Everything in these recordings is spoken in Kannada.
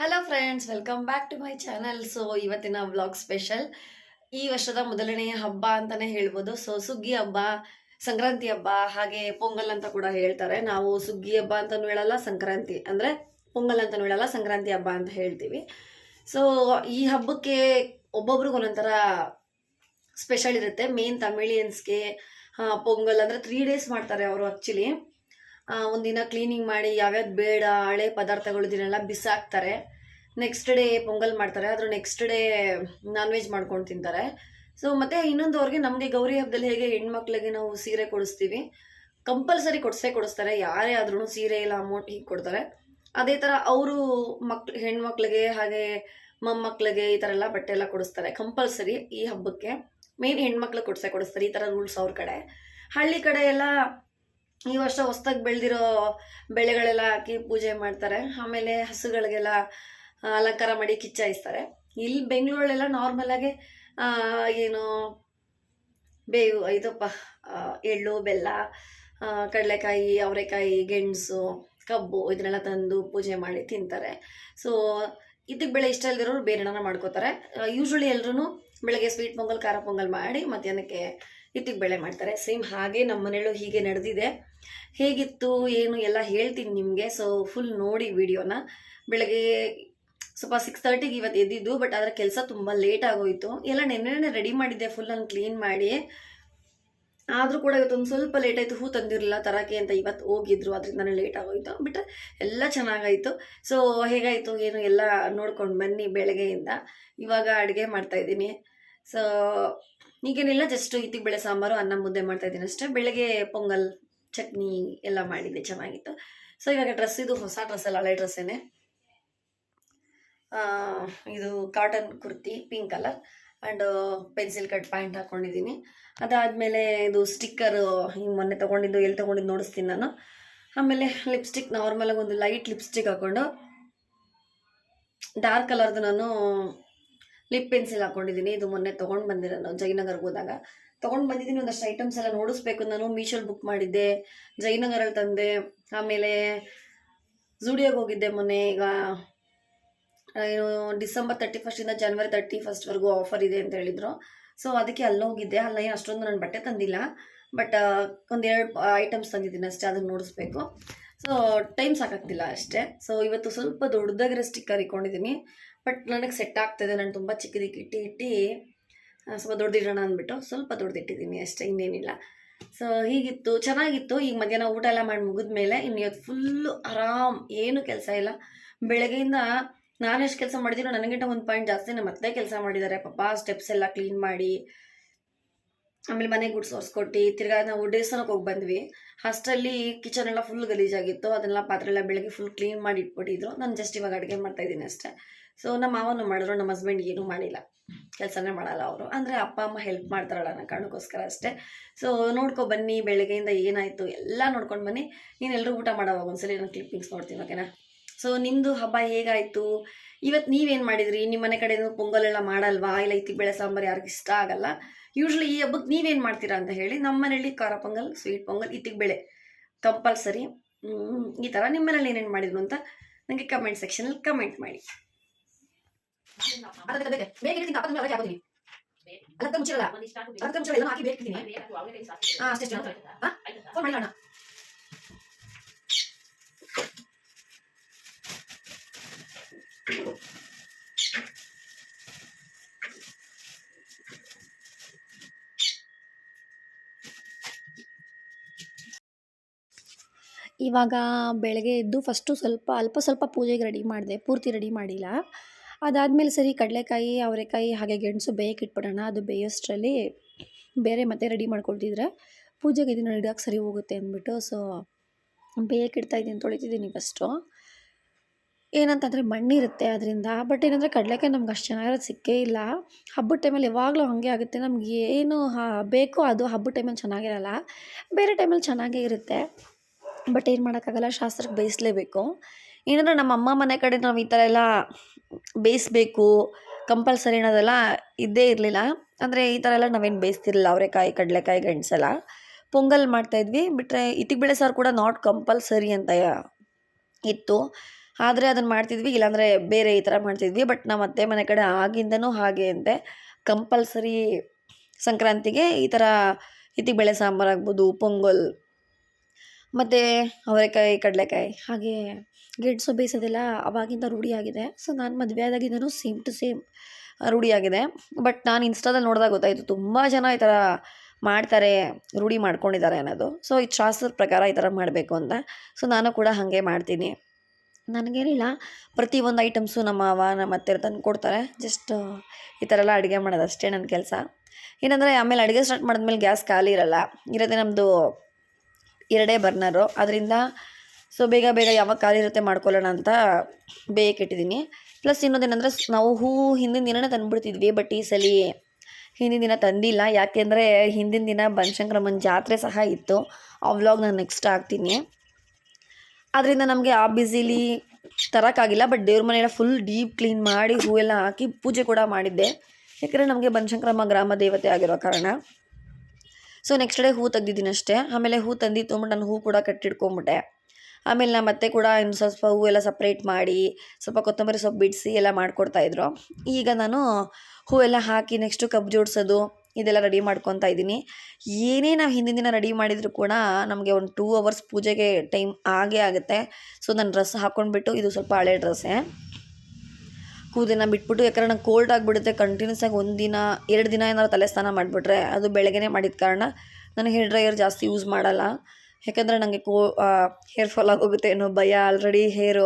Hello friends welcome back to my channel so ಇವತ್ತಿನ ವ್ಲಾಗ್ ಸ್ಪೆಷಲ್ ಈ ವರ್ಷದ ಮೊದಲನೆಯ ಹಬ್ಬ ಅಂತಾನೆ ಹೇಳ್ಬೋದು. ಸೊ ಸುಗ್ಗಿ ಹಬ್ಬ, ಸಂಕ್ರಾಂತಿ ಹಬ್ಬ, ಹಾಗೆ ಪೊಂಗಲ್ ಅಂತ ಕೂಡ ಹೇಳ್ತಾರೆ. ನಾವು ಸುಗ್ಗಿ ಹಬ್ಬ ಅಂತಲೂ ಹೇಳಲ್ಲ, ಸಂಕ್ರಾಂತಿ ಅಂದರೆ ಪೊಂಗಲ್ ಅಂತಲೂ ಹೇಳಲ್ಲ, ಸಂಕ್ರಾಂತಿ ಹಬ್ಬ ಅಂತ ಹೇಳ್ತೀವಿ. ಸೊ ಈ ಹಬ್ಬಕ್ಕೆ ಒಬ್ಬೊಬ್ರಿಗೆ ಒಂದೊಂಥರ ಸ್ಪೆಷಲ್ ಇರುತ್ತೆ. ಮೇನ್ ತಮಿಳಿಯನ್ಸ್ಗೆ ಪೊಂಗಲ್ ಅಂದರೆ ತ್ರೀ ಡೇಸ್ ಮಾಡ್ತಾರೆ ಅವರು ಆ್ಯಕ್ಚುಲಿ ಒಂದಿನ ಕ್ಲೀನಿಂಗ್ ಮಾಡಿ ಯಾವ್ಯಾವ್ದು ಬೇಡ, ಹಳೆ ಪದಾರ್ಥಗಳು ಇದನ್ನೆಲ್ಲ ಬಿಸಾಕ್ತಾರೆ. ನೆಕ್ಸ್ಟ್ ಡೇ ಪೊಂಗಲ್ ಮಾಡ್ತಾರೆ ಅದ್ರ ನೆಕ್ಸ್ಟ್ ಡೇ ನಾನ್ ವೆಜ್ ಮಾಡ್ಕೊಂಡು ತಿಂತಾರೆ. ಸೊ ಮತ್ತೆ ಇನ್ನೊಂದು ಅವ್ರಿಗೆ ನಮಗೆ ಗೌರಿ ಹಬ್ಬದಲ್ಲಿ ಹೇಗೆ ಹೆಣ್ಮಕ್ಳಿಗೆ ನಾವು ಸೀರೆ ಕೊಡಿಸ್ತೀವಿ ಕಂಪಲ್ಸರಿ ಕೊಡಿಸೇ ಕೊಡಿಸ್ತಾರೆ, ಯಾರೇ ಆದ್ರೂ ಸೀರೆ ಇಲ್ಲ ಅಮೌಂಟ್ ಹೀಗೆ ಕೊಡ್ತಾರೆ. ಅದೇ ಥರ ಅವರು ಮಕ್ಳು, ಹೆಣ್ಮಕ್ಳಿಗೆ ಹಾಗೆ ಮೊಮ್ಮಕ್ಳಿಗೆ ಈ ಥರ ಎಲ್ಲ ಬಟ್ಟೆ ಎಲ್ಲ ಕೊಡಿಸ್ತಾರೆ ಕಂಪಲ್ಸರಿ ಈ ಹಬ್ಬಕ್ಕೆ. ಮೇನ್ ಹೆಣ್ಮಕ್ಳು ಕೊಡಿಸೇ ಕೊಡಿಸ್ತಾರೆ, ಈ ಥರ ರೂಲ್ಸ್ ಅವ್ರ ಕಡೆ. ಹಳ್ಳಿ ಕಡೆ ಎಲ್ಲ ಈ ವರ್ಷ ಹೊಸ್ದಾಗಿ ಬೆಳೆದಿರೋ ಬೆಳೆಗಳೆಲ್ಲ ಹಾಕಿ ಪೂಜೆ ಮಾಡ್ತಾರೆ. ಆಮೇಲೆ ಹಸುಗಳಿಗೆಲ್ಲ ಅಲಂಕಾರ ಮಾಡಿ ಕಿಚ್ಚಾಯಿಸ್ತಾರೆ. ಇಲ್ಲಿ ಬೆಂಗಳೂರಲ್ಲೆಲ್ಲ ನಾರ್ಮಲ್ ಆಗಿ ಏನು, ಬೇವು, ಇದಪ್ಪ ಎಳ್ಳು, ಬೆಲ್ಲ ಕಡಲೆಕಾಯಿ, ಅವರೆಕಾಯಿ, ಗೆಣಸು, ಕಬ್ಬು ಇದನ್ನೆಲ್ಲ ತಂದು ಪೂಜೆ ಮಾಡಿ ತಿಂತಾರೆ. ಸೊ ಇದಕ್ಕೆ ಬೆಳೆ ಇಷ್ಟ ಇಲ್ದಿರೋರು ಬೇರೆನ ಮಾಡ್ಕೋತಾರೆ. ಯೂಶ್ವಲಿ ಎಲ್ಲರೂ ಬೆಳಗ್ಗೆ ಸ್ವೀಟ್ ಪೊಂಗಲ್, ಖಾರ, ಪೊಂಗಲ್ ಮಾಡಿ ಮಧ್ಯಾಹ್ನಕ್ಕೆ ಇತ್ತಿಗೆ ಬೆಳೆ ಮಾಡ್ತಾರೆ. ಸೇಮ್ ಹಾಗೆ ನಮ್ಮ ಮನೆಯಲ್ಲೂ ಹೀಗೆ ನಡೆದಿದೆ. ಹೇಗಿತ್ತು, ಏನು ಎಲ್ಲ ಹೇಳ್ತೀನಿ ನಿಮಗೆ. ಸೊ ಫುಲ್ ನೋಡಿ ವಿಡಿಯೋನ. ಬೆಳಗ್ಗೆ ಸ್ವಲ್ಪ ಸಿಕ್ಸ್ ತರ್ಟಿಗೆ ಇವತ್ತು ಎದ್ದಿದ್ದು ಬಟ್ ಅದರ ಕೆಲಸ ತುಂಬ ಲೇಟ್ ಆಗೋಯಿತು. ಎಲ್ಲ ನೆನ್ನೆ ರೆಡಿ ಮಾಡಿದ್ದೆ ಫುಲ್ ಕ್ಲೀನ್ ಮಾಡಿ. ಆದರೂ ಕೂಡ ಇವತ್ತು ಒಂದು ಸ್ವಲ್ಪ ಲೇಟ್ ಆಯಿತು. ಹೂ ತಂದಿರಲಿಲ್ಲ ತರಕ್ಕೆ ಅಂತ ಇವತ್ತು ಹೋಗಿದ್ರು ಅದರಿಂದನೇ ಲೇಟ್ ಆಗೋಯ್ತು. ಬಿಟ್ಟರೆ ಎಲ್ಲ ಚೆನ್ನಾಗಾಯಿತು. ಸೊ ಹೇಗಾಯಿತು, ಏನು ಎಲ್ಲ ನೋಡ್ಕೊಂಡು ಬನ್ನಿ ಬೆಳಗ್ಗೆಯಿಂದ. ಇವಾಗ ಅಡುಗೆ ಮಾಡ್ತಾಯಿದ್ದೀನಿ ಸೊ ಈಗೇನಿಲ್ಲ ಜಸ್ಟ್ ಇತ್ತಿಗೆ ಬೆಳೆ ಸಾಂಬಾರು, ಅನ್ನ ಮುದ್ದೆ ಮಾಡ್ತಾ ಇದ್ದೀನಿ ಅಷ್ಟೇ. ಬೆಳಗ್ಗೆ ಪೊಂಗಲ್, ಚಟ್ನಿ ಎಲ್ಲ ಮಾಡಿದ್ದೆ, ಚೆನ್ನಾಗಿತ್ತು. ಸೊ ಇವಾಗ ಡ್ರೆಸ್ ಇದು ಹೊಸ ಡ್ರೆಸ್ ಅಲ್ಲ, ಹಳೆ ಡ್ರೆಸ್ಸೇನೆ ಇದು cotton kurti pink colour and pencil cut pant ಹಾಕ್ಕೊಂಡಿದ್ದೀನಿ ಅದಾದಮೇಲೆ ಇದು ಸ್ಟಿಕ್ಕರು ಹಿಂಗೆ ಮೊನ್ನೆ ತೊಗೊಂಡಿದ್ದು, ಎಲ್ಲಿ ತೊಗೊಂಡಿದ್ದು ನೋಡಿಸ್ತೀನಿ ನಾನು. ಆಮೇಲೆ ಲಿಪ್ಸ್ಟಿಕ್ ನಾರ್ಮಲಾಗಿ ಒಂದು ಲೈಟ್ ಲಿಪ್ಸ್ಟಿಕ್ ಹಾಕ್ಕೊಂಡು ಡಾರ್ಕ್ ಕಲರ್ದು ನಾನು ಲಿಪ್ ಪೆನ್ಸಿಲ್ ಹಾಕೊಂಡಿದ್ದೀನಿ. ಇದು ಮೊನ್ನೆ ತೊಗೊಂಡು ಬಂದಿರೋ ನಾನು ಜಯನಗರ್ಗೆ ಹೋದಾಗ. ತೊಗೊಂಡು ಬಂದಿದ್ದೀನಿ, ಒಂದಷ್ಟು ಐಟಮ್ಸ್ ಎಲ್ಲ ನೋಡಿಸ್ಬೇಕು. ನಾನು ಮೀಶೋಲ್ ಬುಕ್ ಮಾಡಿದ್ದೆ. ಜಯನಗರಲ್ಲಿ ತಂದೆ. ಆಮೇಲೆ ಝೂಡಿಯೋಗೆ ಹೋಗಿದ್ದೆ ಮೊನ್ನೆ. ಈಗ ಏನು ಡಿಸೆಂಬರ್ ತರ್ಟಿ ಫಸ್ಟಿಂದ ಜನವರಿ ತರ್ಟಿ ಫಸ್ಟ್ವರೆಗೂ ಆಫರ್ ಇದೆ ಅಂತ ಹೇಳಿದರು. ಸೊ ಅದಕ್ಕೆ ಅಲ್ಲೋಗಿದ್ದೆ ಅಲ್ಲ ಏನು, ಅಷ್ಟೊಂದು ನಾನು ಬಟ್ಟೆ ತಂದಿಲ್ಲ. ಬಟ್ ಒಂದೆರಡು ಐಟಮ್ಸ್ ತಂದಿದ್ದೀನಿ ಅಷ್ಟೇ. ಅದನ್ನು ನೋಡಿಸ್ಬೇಕು. ಸೊ ಟೈಮ್ ಸಾಕಾಗ್ತಿಲ್ಲ ಅಷ್ಟೇ. ಸೊ ಇವತ್ತು ಸ್ವಲ್ಪ ದೊಡ್ಡದಾಗಿರೋ ಸ್ಟಿಕ್ಕರ್ ಇಟ್ಕೊಂಡಿದ್ದೀನಿ. ಬಟ್ ನನಗೆ ಸೆಟ್ ಆಗ್ತದೆ. ನಾನು ತುಂಬ ಚಿಕ್ಕದಕ್ಕೆ ಇಟ್ಟು ಇಟ್ಟು ಸ್ವಲ್ಪ ದೊಡ್ಡದಿಡೋಣ ಅಂದ್ಬಿಟ್ಟು ಸ್ವಲ್ಪ ದೊಡ್ಡದಿಟ್ಟಿದ್ದೀನಿ ಅಷ್ಟೇ, ಇನ್ನೇನಿಲ್ಲ. ಸೊ ಹೀಗಿತ್ತು, ಚೆನ್ನಾಗಿತ್ತು. ಈಗ ಮಧ್ಯಾಹ್ನ ಊಟ ಎಲ್ಲ ಮಾಡಿ ಮುಗಿದ್ಮೇಲೆ ಇನ್ನು ಇವತ್ತು ಫುಲ್ಲು ಆರಾಮ್, ಏನು ಕೆಲಸ ಇಲ್ಲ. ಬೆಳಗ್ಗೆಯಿಂದ ನಾನು ಎಷ್ಟು ಕೆಲಸ ಮಾಡಿದ್ದೀನೋ ನನಗಿಂತ ಒಂದು ಪಾಯಿಂಟ್ ಜಾಸ್ತಿ ನಮ್ಮ ಮತ್ತೆ ಕೆಲಸ ಮಾಡಿದ್ದಾರೆ ಪಾಪ ಸ್ಟೆಪ್ಸ್ ಎಲ್ಲ ಕ್ಲೀನ್ ಮಾಡಿ, ಆಮೇಲೆ ಮನೆಗೆ ಗುಡ್ಸ್ ಒರೆಸ್ಕೊಟ್ಟು, ತಿರ್ಗಾ ನಾವು ದೇವಸ್ಥಾನಕ್ಕೆ ಹೋಗಿ ಬಂದ್ವಿ. ಅಷ್ಟರಲ್ಲಿ ಕಿಚನ್ ಎಲ್ಲ ಫುಲ್ ಗಲೀಜಾಗಿತ್ತು. ಅದನ್ನೆಲ್ಲ ಪಾತ್ರೆ ಎಲ್ಲ ಬೆಳಗ್ಗೆ ಫುಲ್ ಕ್ಲೀನ್ ಮಾಡಿ ಇಟ್ಬಿಟ್ಟಿದ್ರು. ನಾನು ಜಸ್ಟ್ ಇವಾಗ ಅಡುಗೆ ಮಾಡ್ತಾ ಇದ್ದೀನಿ ಅಷ್ಟೇ. ಸೊ ನಮ್ಮ ಮಾವನು ಮಾಡಿದ್ರು, ನಮ್ಮ ಹಸ್ಬೆಂಡ್ ಏನೂ ಮಾಡಿಲ್ಲ. ಕೆಲಸನೇ ಮಾಡಲ್ಲ ಅವರು. ಅಂದರೆ ಅಪ್ಪ, ಅಮ್ಮ ಹೆಲ್ಪ್ ಮಾಡ್ತಾರಲ್ಲ ಅನ್ನೋ ಕಾರಣಕ್ಕೋಸ್ಕರ ಅಷ್ಟೇ. ಸೊ ನೋಡ್ಕೊ ಬನ್ನಿ, ಬೆಳಗ್ಗೆಯಿಂದ ಏನಾಯಿತು ಎಲ್ಲ ನೋಡ್ಕೊಂಡು ಬನ್ನಿ. ನೀನು ಎಲ್ಲರೂ ಊಟ ಮಾಡೋವಾಗ ಒಂದ್ಸಲಿ ನಾನು ಕ್ಲಿಪ್ಪಿಂಗ್ಸ್ ನೋಡ್ತೀನಿ ಓಕೆನಾ ಸೊ ನಿಮ್ಮದು ಹಬ್ಬ ಹೇಗಾಯಿತು? ಇವತ್ತು ನೀವೇನು ಮಾಡಿದ್ರಿ? ನಿಮ್ಮ ಮನೆ ಕಡೆ ಪೊಂಗಲ್ ಎಲ್ಲ ಮಾಡಲ್ವಾ? ಇಲ್ಲ ಇತ್ತಿ ಬೇಳೆ ಸಾಂಬಾರು ಯಾರಿಗೂ ಇಷ್ಟ ಆಗಲ್ಲ? ಯೂಶ್ವಲಿ ಈ ಹಬ್ಬಕ್ಕೆ ನೀವೇನು ಮಾಡ್ತೀರಾ ಅಂತ ಹೇಳಿ ನಮ್ಮ ಮನೇಲಿ ಖಾರ ಪೊಂಗಲ್ ಸ್ವೀಟ್ ಪೊಂಗಲ್ ಇತ್ತಿಗೆ ಬೇಳೆ ಕಂಪಲ್ಸರಿ ಈ ಥರ ನಿಮ್ಮ ಮನೇಲಿ ಏನೇನು ಮಾಡಿದ್ರು ಅಂತ ನನಗೆ ಕಮೆಂಟ್ ಸೆಕ್ಷನಲ್ಲಿ ಕಮೆಂಟ್ ಮಾಡಿ. ಇವಾಗ ಬೆಳಗ್ಗೆ ಎದ್ದು ಫಸ್ಟು ಸ್ವಲ್ಪ ಅಲ್ಪ ಸ್ವಲ್ಪ ಪೂಜೆಗೆ ರೆಡಿ ಮಾಡಿದೆ ಪೂರ್ತಿ ರೆಡಿ ಮಾಡಿಲ್ಲ. ಅದಾದಮೇಲೆ ಸರಿ ಕಡಲೆಕಾಯಿ, ಅವರೆಕಾಯಿ ಹಾಗೆ ಗೆಣಸು ಬೇಯಕ್ಕೆ ಇಟ್ಬಿಡೋಣ. ಅದು ಬೇಯೋಷ್ಟರಲ್ಲಿ ಬೇರೆ ಮತ್ತೆ ರೆಡಿ ಮಾಡ್ಕೊಳ್ತಿದ್ರೆ ಪೂಜೆಗೆ ಇದನ್ನು ಇಡೋಕೆ ಸರಿ ಹೋಗುತ್ತೆ ಅಂದ್ಬಿಟ್ಟು. ಸೊ ಬೇಯಕ್ಕೆ ಇಡ್ತಾ ಇದ್ದೀನಿ, ತೊಳಿತಿದ್ದೀನಿ ಫಸ್ಟು ಏನಂತಂದರೆ ಮಣ್ಣಿರುತ್ತೆ ಅದರಿಂದ. ಬಟ್ ಏನಂದರೆ ಕಡಲೆಕಾಯಿ ನಮ್ಗೆ ಅಷ್ಟು ಚೆನ್ನಾಗಿರೋದು ಸಿಕ್ಕೇ ಇಲ್ಲ. ಹಬ್ಬದ ಟೈಮಲ್ಲಿ ಯಾವಾಗಲೂ ಹಾಗೆ ಆಗುತ್ತೆ. ನಮ್ಗೆ ಏನು ಬೇಕೋ ಅದು ಹಬ್ಬದ ಟೈಮಲ್ಲಿ ಚೆನ್ನಾಗಿರಲ್ಲ. ಬೇರೆ ಟೈಮಲ್ಲಿ ಚೆನ್ನಾಗೇ ಇರುತ್ತೆ. ಬಟ್ ಏನು ಮಾಡೋಕ್ಕಾಗಲ್ಲ, ಶಾಸ್ತ್ರಕ್ಕೆ ಬೇಯಿಸಲೇಬೇಕು. ಏನಂದ್ರೆ ನಮ್ಮ ಅಮ್ಮ ಮನೆ ಕಡೆ ನಾವು ಈ ಥರ ಎಲ್ಲ ಬೇಯಿಸ್ಬೇಕು ಕಂಪಲ್ಸರಿ ಅನ್ನೋದೆಲ್ಲ ಇದ್ದೇ ಇರಲಿಲ್ಲ. ಅಂದರೆ ಈ ಥರ ಎಲ್ಲ ನಾವೇನು ಬೇಯಿಸ್ತಿರಲಿಲ್ಲ, ಅವರೆಕಾಯಿ, ಕಡಲೆಕಾಯಿ ಗೆಣಸೆಲ್ಲ ಪೊಂಗಲ್ ಮಾಡ್ತಾಯಿದ್ವಿ ಬಿಟ್ಟರೆ ಇತ್ತಿಗೆ ಬೆಳೆ ಸಾರು ಕೂಡ ನಾಟ್ ಕಂಪಲ್ಸರಿ ಅಂತ ಇತ್ತು. ಆದರೆ ಅದನ್ನು ಮಾಡ್ತಿದ್ವಿ. ಇಲ್ಲಾಂದರೆ ಬೇರೆ ಈ ಥರ ಮಾಡ್ತಿದ್ವಿ. ಬಟ್ ನಮ್ಮ ಅತ್ತೆ ಮನೆ ಕಡೆ ಆಗಿಂದನೂ ಹಾಗೆ ಅಂತೆ. ಕಂಪಲ್ಸರಿ ಸಂಕ್ರಾಂತಿಗೆ ಈ ಥರ ಹಿತ್ತಿಬೇಳೆ ಸಾಂಬಾರು ಆಗ್ಬೋದು, ಪೊಂಗಲ್. ಮತ್ತು ಅವರೆಕಾಯಿ, ಕಡಲೆಕಾಯಿ, ಹಾಗೆ ಗೆಣಸು ಬೇಯಿಸೋದೆಲ್ಲ ಅವಾಗಿಂದ ರೂಢಿಯಾಗಿದೆ ಸೊ ನಾನು ಮದುವೆ ಆದಾಗಿಂದನೂ ಸೇಮ್ ಟು ಸೇಮ್ ರೂಢಿಯಾಗಿದೆ ಬಟ್ ನಾನು ಇನ್ಸ್ಟಾದಲ್ಲಿ ನೋಡಿದಾಗ ಗೊತ್ತಾಯಿತು ತುಂಬ ಜನ ಈ ಥರ ಮಾಡ್ತಾರೆ, ರೂಢಿ ಮಾಡ್ಕೊಂಡಿದ್ದಾರೆ ಅನ್ನೋದು. ಸೊ ಈ ಶಾಸ್ತ್ರದ ಪ್ರಕಾರ ಈ ಥರ ಮಾಡಬೇಕು ಅಂತ. ಸೊ ನಾನು ಕೂಡ ಹಾಗೆ ಮಾಡ್ತೀನಿ. ನನಗೇನಿಲ್ಲ, ಪ್ರತಿಯೊಂದು ಐಟಮ್ಸು ನಮ್ಮ ಅವ ನಮ್ಮ ಅತ್ತೆ ತಂದು ಕೊಡ್ತಾರೆ. ಜಸ್ಟ್ ಈ ಥರ ಎಲ್ಲ ಅಡುಗೆ ಮಾಡೋದು ಅಷ್ಟೇ ನನ್ನ ಕೆಲಸ. ಏನಂದರೆ ಆಮೇಲೆ ಅಡುಗೆ ಸ್ಟಾರ್ಟ್ ಮಾಡಿದ್ಮೇಲೆ ಗ್ಯಾಸ್ ಖಾಲಿ ಇರಲ್ಲ. ಇರೋದೇ ನಮ್ಮದು ಎರಡೇ ಬರ್ನರು ಅದರಿಂದ ಸೊ ಬೇಗ ಬೇಗ ಯಾವಾಗ ಖಾಲಿ ಇರುತ್ತೆ ಮಾಡ್ಕೊಳ್ಳೋಣ ಅಂತ ಬೇಯಕ್ಕೆ ಇಟ್ಟಿದ್ದೀನಿ. ಪ್ಲಸ್ ಇನ್ನೊಂದೇನೆಂದರೆ ನಾವು ಹೂವು ಹಿಂದಿನ ದಿನನೇ ತಂದುಬಿಡ್ತಿದ್ವಿ ಬಟ್ ಈ ಸಲ ಹಿಂದಿನ ದಿನ ತಂದಿಲ್ಲ. ಯಾಕೆಂದರೆ ಹಿಂದಿನ ದಿನ ಬನಶಂಕರಮ್ಮನ ಜಾತ್ರೆ ಸಹ ಇತ್ತು. ಆ ವ್ಲಾಗ್ ನಾನು ನೆಕ್ಸ್ಟ್ ಹಾಕ್ತೀನಿ. ಅದರಿಂದ ನಮಗೆ ಆ ಬ್ಯುಸಿಲಿ ತರೋಕ್ಕಾಗಿಲ್ಲ ಬಟ್ ದೇವ್ರ ಮನೆಯೆಲ್ಲ ಫುಲ್ ಡೀಪ್ ಕ್ಲೀನ್ ಮಾಡಿ ಹೂವೆಲ್ಲ ಹಾಕಿ ಪೂಜೆ ಕೂಡ ಮಾಡಿದ್ದೆ. ಯಾಕೆಂದರೆ ನಮಗೆ ಬನಶಂಕರಮ್ಮ ಗ್ರಾಮ ದೇವತೆ ಆಗಿರೋ ಕಾರಣ. ಸೊ ನೆಕ್ಸ್ಟ್ ಡೇ ಹೂ ತೆಗ್ದಿದ್ದೀನಿ ಅಷ್ಟೇ. ಆಮೇಲೆ ಹೂ ತಂದಿತ್ತು ಬಟ್ ನಾನು ಹೂ ಕೂಡ ಕಟ್ಟಿಟ್ಕೊಂಬಿಟ್ಟೆ. ಆಮೇಲೆ ನಮ್ಮ ಮತ್ತೆ ಕೂಡ ಇನ್ನು ಸ್ವಲ್ಪ ಎಲ್ಲ ಸಪ್ರೇಟ್ ಮಾಡಿ, ಸ್ವಲ್ಪ ಕೊತ್ತಂಬರಿ ಸೊಪ್ಪು ಬಿಡಿಸಿ ಎಲ್ಲ ಮಾಡಿಕೊಡ್ತಾಯಿದ್ರು ಈಗ ನಾನು ಹೂವೆಲ್ಲ ಹಾಕಿ ನೆಕ್ಸ್ಟು ಕಬ್ಬು ಜೋಡಿಸೋದು, ಇದೆಲ್ಲ ರೆಡಿ ಮಾಡ್ಕೊತಾ ಇದ್ದೀನಿ. ಏನೇ ನಾವು ಹಿಂದಿನ ದಿನ ರೆಡಿ ಮಾಡಿದರೂ ಕೂಡ ನಮಗೆ ಒಂದು ಟೂ ಅವರ್ಸ್ ಪೂಜೆಗೆ ಟೈಮ್ ಆಗೇ ಆಗುತ್ತೆ. ಸೊ ನಾನು ಡ್ರೆಸ್ ಹಾಕ್ಕೊಂಡ್ಬಿಟ್ಟು ಇದು ಸ್ವಲ್ಪ ಹಳೆ ಡ್ರೆಸ್ಸೇ ಕೂದಲನ್ನ ಬಿಟ್ಬಿಟ್ಟು, ಯಾಕಂದ್ರೆ ನಂಗೆ ಕೋಲ್ಡ್ ಆಗಿಬಿಡುತ್ತೆ ಕಂಟಿನ್ಯೂಸ್ ಆಗಿ ಒಂದು ದಿನ, ಎರಡು ದಿನ ಏನಾದ್ರು ತಲೆ ಸ್ನಾನ ಮಾಡಿಬಿಟ್ರೆ ಅದು ಬೆಳಗ್ಗೆನೇ ಮಾಡಿದ ಕಾರಣ ನಾನು ಹೇರ್ ಡ್ರೈಯರ್ ಜಾಸ್ತಿ ಯೂಸ್ ಮಾಡಲ್ಲ. ಯಾಕಂದರೆ ನನಗೆ ಕೋ ಹೇರ್ ಫಾಲ್ ಆಗೋಗುತ್ತೆ ಅನ್ನೋ ಭಯ ಆಲ್ರೆಡಿ ಹೇರು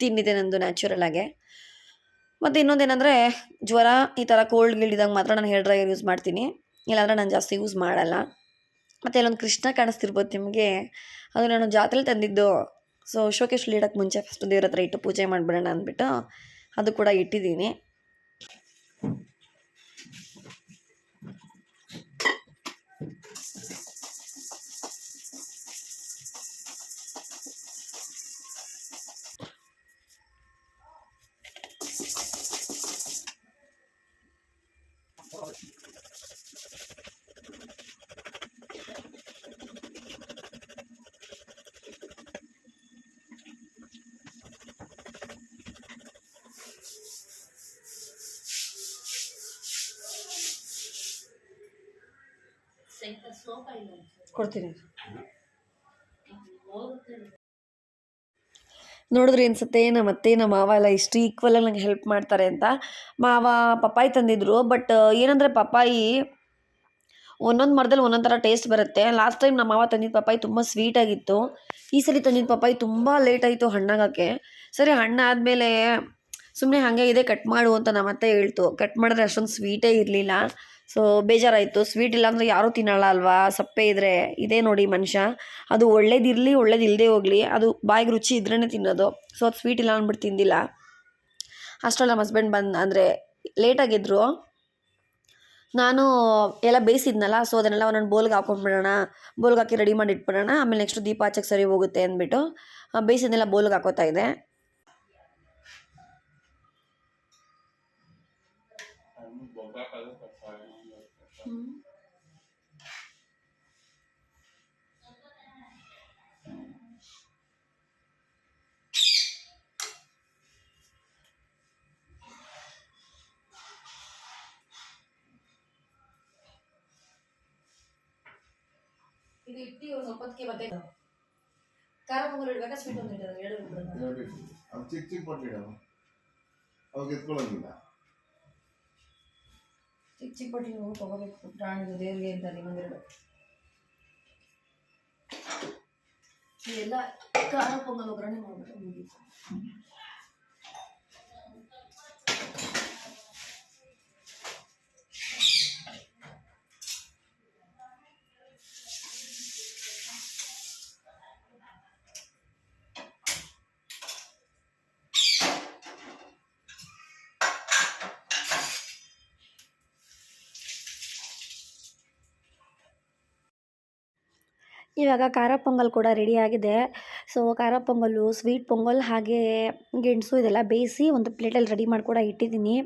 ತಿನ್ನಿದೆ ನಂದು ನ್ಯಾಚುರಲಾಗೆ ಮತ್ತು ಇನ್ನೊಂದೇನೆಂದರೆ ಜ್ವರ ಈ ಥರ ಕೋಲ್ಡ್ ಗಿಲ್ಡಿದಾಗ ಮಾತ್ರ ನಾನು ಹೇರ್ ಡ್ರೈಯರ್ ಯೂಸ್ ಮಾಡ್ತೀನಿ. ಇಲ್ಲಾಂದರೆ ನಾನು ಜಾಸ್ತಿ ಯೂಸ್ ಮಾಡಲ್ಲ. ಮತ್ತು ಇಲ್ಲೊಂದು ಕೃಷ್ಣ ಕಾಣಿಸ್ತಿರ್ಬೋದು ನಿಮಗೆ. ಅದು ನಾನು ಜಾತ್ರೆಲಿ ತಂದಿದ್ದು. ಸೊ ಶೋಕೇಶ್ ಇಡೋಕ್ಕೆ ಮುಂಚೆ ಫಸ್ಟ್ ದೇವ್ರ ಹತ್ರ ಇಟ್ಟು ಪೂಜೆ ಮಾಡಿಬಿಡೋಣ ಅಂದ್ಬಿಟ್ಟು ಅದು ಕೂಡ ಇಟ್ಟಿದ್ದೀನಿ. ಕೊಡ್ತೀನಿ. ನೋಡಿದ್ರೆ ಅನ್ಸುತ್ತೆ ನಮ್ಮ ಅತ್ತೆ ನಮ್ಮ ಮಾವ ಎಲ್ಲ ಇಷ್ಟು ಈಕ್ವಲ್ ನಂಗೆ ಹೆಲ್ಪ್ ಮಾಡ್ತಾರೆ ಅಂತ. ಮಾವ ಪಪ್ಪಾಯಿ ತಂದಿದ್ರು ಬಟ್ ಏನಂದರೆ ಪಪ್ಪಾಯಿ ಒಂದೊಂದು ಮರದಲ್ಲಿ ಒಂದೊಂದು ಥರ ಟೇಸ್ಟ್ ಬರುತ್ತೆ. ಲಾಸ್ಟ್ ಟೈಮ್ ನಮ್ಮ ಮಾವ ತಂದಿದ್ದ ಪಪ್ಪಾಯಿ ತುಂಬ ಸ್ವೀಟಾಗಿತ್ತು ಈ ಸರಿ ತಂದಿದ್ದ ಪಪ್ಪಾಯಿ ತುಂಬ ಲೇಟ್ ಆಯಿತು ಹಣ್ಣಾಗಕ್ಕೆ. ಸರಿ ಹಣ್ಣಾದಮೇಲೆ ಸುಮ್ಮನೆ ಹಾಗೆ ಇದೆ ಕಟ್ ಮಾಡು ಅಂತ ನಮ್ಮ ಅತ್ತೆ ಹೇಳ್ತು. ಕಟ್ ಮಾಡಿದ್ರೆ ಅಷ್ಟೊಂದು ಸ್ವೀಟೇ ಇರಲಿಲ್ಲ. ಸೊ ಬೇಜಾರಾಯಿತು. ಸ್ವೀಟ್ ಇಲ್ಲ ಅಂದರೆ ಯಾರೂ ತಿನ್ನಲ್ಲ ಅಲ್ವಾ? ಸಪ್ಪೆ ಇದ್ದರೆ ಇದೇ ನೋಡಿ ಮನುಷ್ಯ. ಅದು ಒಳ್ಳೇದಿರಲಿ ಒಳ್ಳೇದಿಲ್ಲದೆ ಹೋಗಲಿ. ಅದು ಬಾಯಿಗೆ ರುಚಿ ಇದ್ರೇ ತಿನ್ನೋದು. ಸೊ ಅದು ಸ್ವೀಟ್ ಇಲ್ಲ ಅಂದ್ಬಿಟ್ಟು ತಿಂದಿಲ್ಲ. ಅಷ್ಟರಲ್ಲಿ ನಮ್ಮ ಹಸ್ಬೆಂಡ್ ಬಂದು, ಅಂದರೆ ಲೇಟಾಗಿದ್ದರು ನಾನು ಎಲ್ಲ ಬೇಯಿಸಿದ್ನಲ್ಲ ಸೊ ಅದನ್ನೆಲ್ಲ ಒಂದೊಂದು ಬೋಲ್ಗೆ ಹಾಕೊಂಡ್ಬಿಡೋಣ ಬೋಲ್ಗೆ ಹಾಕಿ ರೆಡಿ ಮಾಡಿ ಇಟ್ಬಿಡೋಣ. ಆಮೇಲೆ ನೆಕ್ಸ್ಟ್ ದೀಪ ಹಚ್ಚಕ್ಕೆ ಸರಿ ಹೋಗುತ್ತೆ ಅಂದ್ಬಿಟ್ಟು ಬೇಯಿಸಿದ್ನೆಲ್ಲ ಬೋಲ್ಗೆ ಹಾಕೋತಾ ಇದೆ ಇದು ಇಟ್ಟು ಸ್ವಲ್ಪ ಹೊತ್ತಿಗೆ ಮತ್ತೆ ಖಾರ ಪೊಂಗಲ್ ಇಡ್ಬೇಕಾ ಸ್ವೀಟ್ ಒಂದು ಇಡೋದು ಎರಡು. ಅದು ಚಿಕ್ಕ ಚಿಕ್ಕ ಪಟ್ಟಿಡವು ಅವಾಗ ಎತ್ಕೊಳ್ಳೋಂಗಿಲ್ಲ. ಚಿಕ್ಕ ಚಿಕ್ಕ ಪಟ್ಟಿ ನೀವು ತೊಗೋಬೇಕು. ಪ್ರಾಣಿದು ದೇವ್ರಿಗೆ ಅಂತ ನಿಮ್ಮಂದೆರಡು ಎಲ್ಲ ಖಾರ ಪೊಂಗಲ್ ಒಗ್ಗರಣೆ ಮಾಡ್ಬಿಟ್ಟು ಇವಾಗ ಖಾರ ಪೊಂಗಲ್ ಕೂಡ ರೆಡಿಯಾಗಿದೆ ಸೊ ಖಾರ ಪೊಂಗಲ್ಲು ಸ್ವೀಟ್ ಪೊಂಗಲ್ ಹಾಗೆ ಗೆಣಸು ಇದೆಲ್ಲ ಬೇಯಿಸಿ ಒಂದು ಪ್ಲೇಟಲ್ಲಿ ರೆಡಿ ಮಾಡಿ ಕೂಡ ಇಟ್ಟಿದ್ದೀನಿ.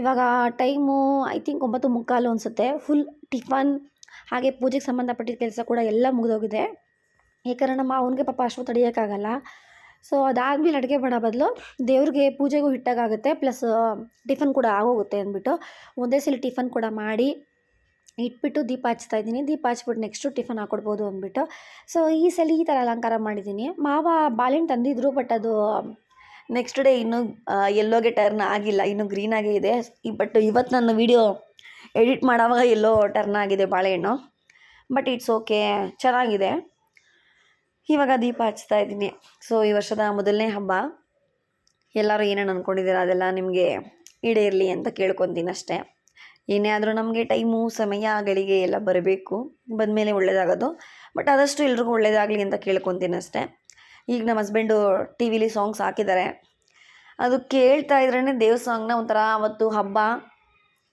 ಇವಾಗ ಟೈಮು ಐ ಥಿಂಕ್ ಒಂಬತ್ತು ಮುಕ್ಕಾಲು ಅನಿಸುತ್ತೆ. ಫುಲ್ ಟಿಫನ್ ಹಾಗೆ ಪೂಜೆಗೆ ಸಂಬಂಧಪಟ್ಟಿದ್ದ ಕೆಲಸ ಕೂಡ ಎಲ್ಲ ಮುಗಿದೋಗಿದೆ. ಏಕೆಂದರೆ ನಮ್ಮ ಅವನಿಗೆ ಪಾಪ ಅಷ್ಟು ತಡೆಯೋಕ್ಕಾಗಲ್ಲ. ಸೊ ಅದಾದಮೇಲೆ ಅಡುಗೆ ಮಾಡೋ ಬದಲು ದೇವ್ರಿಗೆ ಪೂಜೆಗೂ ಹಿಟ್ಟಾಗುತ್ತೆ ಪ್ಲಸ್ ಟಿಫನ್ ಕೂಡ ಆಗೋಗುತ್ತೆ ಅಂದ್ಬಿಟ್ಟು ಒಂದೇ ಸಲ ಟಿಫನ್ ಕೂಡ ಮಾಡಿ ಇಟ್ಬಿಟ್ಟು ದೀಪ ಹಚ್ತಾ ಇದ್ದೀನಿ. ದೀಪ ಹಚ್ಬಿಟ್ಟು ನೆಕ್ಸ್ಟು ಟಿಫನ್ ಹಾಕ್ಕೊಡ್ಬೋದು ಅಂದ್ಬಿಟ್ಟು. ಸೊ ಈ ಸಲ ಈ ಥರ ಅಲಂಕಾರ ಮಾಡಿದ್ದೀನಿ. ಮಾವ ಬಾಳೆಹಣ್ಣು ತಂದಿದ್ರು ಬಟ್ ಅದು ನೆಕ್ಸ್ಟ್ ಡೇ ಇನ್ನೂ ಎಲ್ಲೋಗೆ ಟರ್ನ್ ಆಗಿಲ್ಲ. ಇನ್ನೂ ಗ್ರೀನಾಗೇ ಇದೆ. ಬಟ್ ಇವತ್ತು ನನ್ನ ವೀಡಿಯೋ ಎಡಿಟ್ ಮಾಡೋವಾಗ ಎಲ್ಲೋ ಟರ್ನ್ ಆಗಿದೆ ಬಾಳೆಹಣ್ಣು. ಬಟ್ ಇಟ್ಸ್ ಓಕೆ ಚೆನ್ನಾಗಿದೆ. ಇವಾಗ ದೀಪ ಹಚ್ತಾ ಇದ್ದೀನಿ. ಸೊ ಈ ವರ್ಷದ ಮೊದಲನೇ ಹಬ್ಬ. ಎಲ್ಲರೂ ಏನೇನು ಅಂದ್ಕೊಂಡಿದ್ದೀರ ಅದೆಲ್ಲ ನಿಮಗೆ ಈಡೇರಲಿ ಅಂತ ಕೇಳ್ಕೊತೀನಿ ಅಷ್ಟೇ. ಏನೇ ಆದರೂ ನಮಗೆ ಟೈಮು ಸಮಯ, ಗಳಿಗೆ ಎಲ್ಲ ಬರಬೇಕು. ಬಂದಮೇಲೆ ಒಳ್ಳೇದಾಗೋದು. ಬಟ್ ಆದಷ್ಟು ಎಲ್ರಿಗೂ ಒಳ್ಳೇದಾಗಲಿ ಅಂತ ಕೇಳ್ಕೊತೀನಿ ಅಷ್ಟೇ. ಈಗ ನಮ್ಮ ಹಸ್ಬೆಂಡು ಟಿ ವಿಲಿ ಸಾಂಗ್ಸ್ ಹಾಕಿದ್ದಾರೆ ಅದು ಕೇಳ್ತಾ ಇದ್ರೇ ದೇವ್ ಸಾಂಗ್ನ ಒಂಥರ ಅವತ್ತು ಹಬ್ಬ,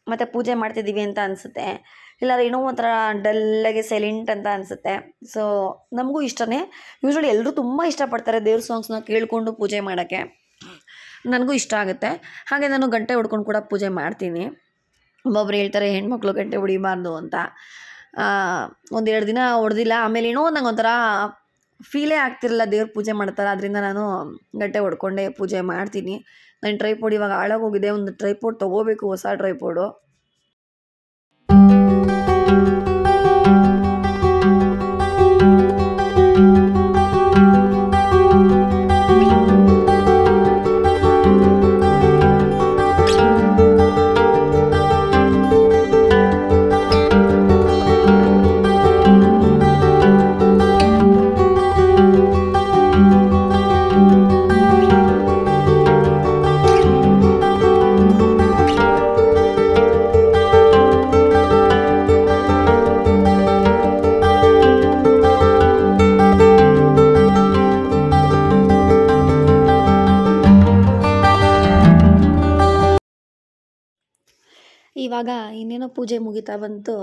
ಮತ್ತು ಪೂಜೆ ಮಾಡ್ತಿದ್ದೀವಿ ಅಂತ ಅನಿಸುತ್ತೆ. ಇಲ್ಲಾಂದ್ರೆ ಏನೋ ಒಂಥರ ಡಲ್ಲಾಗಿ ಸೈಲೆಂಟ್ ಅಂತ ಅನಿಸುತ್ತೆ. ಸೊ ನಮಗೂ ಇಷ್ಟನೇ. ಯೂಶ್ವಲಿ ಎಲ್ಲರೂ ತುಂಬ ಇಷ್ಟಪಡ್ತಾರೆ ದೇವ್ರ ಸಾಂಗ್ಸ್ನ ಕೇಳಿಕೊಂಡು ಪೂಜೆ ಮಾಡೋಕ್ಕೆ. ನನಗೂ ಇಷ್ಟ ಆಗುತ್ತೆ. ಹಾಗೆ ನಾನು ಗಂಟೆ ಹೊಡ್ಕೊಂಡು ಕೂಡ ಪೂಜೆ ಮಾಡ್ತೀನಿ. ಒಬ್ಬೊಬ್ರು ಹೇಳ್ತಾರೆ, ಹೆಣ್ಮಕ್ಳು ಗಂಟೆ ಹೊಡಿಬಾರ್ದು ಅಂತ. ಒಂದೆರಡು ದಿನ ಹೊಡೆದಿಲ್ಲ, ಆಮೇಲೆ ಏನೋ ನಂಗೆ ಒಂಥರ ಫೀಲೇ ಆಗ್ತಿರಲಿಲ್ಲ, ದೇವ್ರ ಪೂಜೆ ಮಾಡ್ತಾರೆ ಅದರಿಂದ ನಾನು ಗಂಟೆ ಹೊಡ್ಕೊಂಡೆ ಪೂಜೆ ಮಾಡ್ತೀನಿ. ನನ್ನ ಟ್ರೈಪೋಡ್ ಇವಾಗ ಹಾಳಾಗೋಗಿದೆ ಒಂದು ಟ್ರೈಪೋಡ್ ತೊಗೋಬೇಕು, ಹೊಸ ಟ್ರೈಪೋಡು ಇವಾಗ ಇನ್ನೇನೋ ಪೂಜೆ ಮುಗಿತಾ ಬಂತು.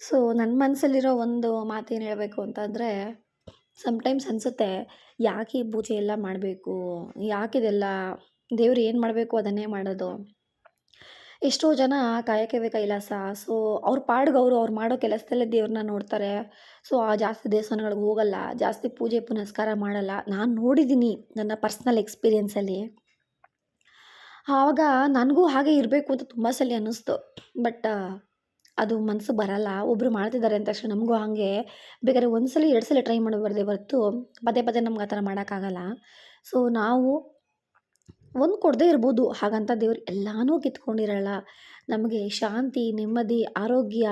ಸೊ ನನ್ನ ಮನಸ್ಸಲ್ಲಿರೋ ಒಂದು ಮಾತೇನು ಹೇಳಬೇಕು ಅಂತಂದರೆ ಸಮ್ಟೈಮ್ಸ್ ಅನಿಸುತ್ತೆ, ಯಾಕೆ ಈ ಪೂಜೆ ಎಲ್ಲ ಮಾಡಬೇಕು? ಯಾಕಿದೆಲ್ಲ ದೇವ್ರು ಏನು ಮಾಡಬೇಕು ಅದನ್ನೇ ಮಾಡೋದು? ಎಷ್ಟೋ ಜನ ಕಾಯಕವೇ ಕೈಲಾಸ ಸೊ ಅವ್ರ ಪಾಡ್ಗೆ ಅವರು ಅವ್ರು ಮಾಡೋ ಕೆಲಸದಲ್ಲೇ ದೇವ್ರನ್ನ ನೋಡ್ತಾರೆ. ಸೊ ಆ ಜಾಸ್ತಿ ದೇವಸ್ಥಾನಗಳಿಗೆ ಹೋಗಲ್ಲ, ಜಾಸ್ತಿ ಪೂಜೆ ಪುನಸ್ಕಾರ ಮಾಡಲ್ಲ. ನಾನು ನೋಡಿದ್ದೀನಿ ನನ್ನ ಪರ್ಸ್ನಲ್ ಎಕ್ಸ್ಪೀರಿಯೆನ್ಸಲ್ಲಿ ಆವಾಗ ನನಗೂ ಹಾಗೆ ಇರಬೇಕು ಅಂತ ತುಂಬ ಸಲ ಅನ್ನಿಸ್ತು. ಬಟ್ ಅದು ಮನಸ್ಸು ಬರಲ್ಲ. ಒಬ್ಬರು ಮಾಡ್ತಿದ್ದಾರೆ ಅಂದ ತಕ್ಷಣ ನಮಗೂ ಹಾಗೆ. ಬೇಕಾದ್ರೆ ಒಂದು ಸಲ, ಎರಡು ಸಲ ಟ್ರೈ ಮಾಡಬಾರ್ದೇ ಹೊರತು ಪದೇ ಪದೇ ನಮ್ಗೆ ಆ ಥರ ಮಾಡೋಕ್ಕಾಗಲ್ಲ. ಸೊ ನಾವು ಒಂದು ಕೊಡದೇ ಇರ್ಬೋದು. ಹಾಗಂತ ದೇವ್ರು ಎಲ್ಲನೂ ಕಿತ್ಕೊಂಡಿರಲ್ಲ. ನಮಗೆ ಶಾಂತಿ, ನೆಮ್ಮದಿ, ಆರೋಗ್ಯ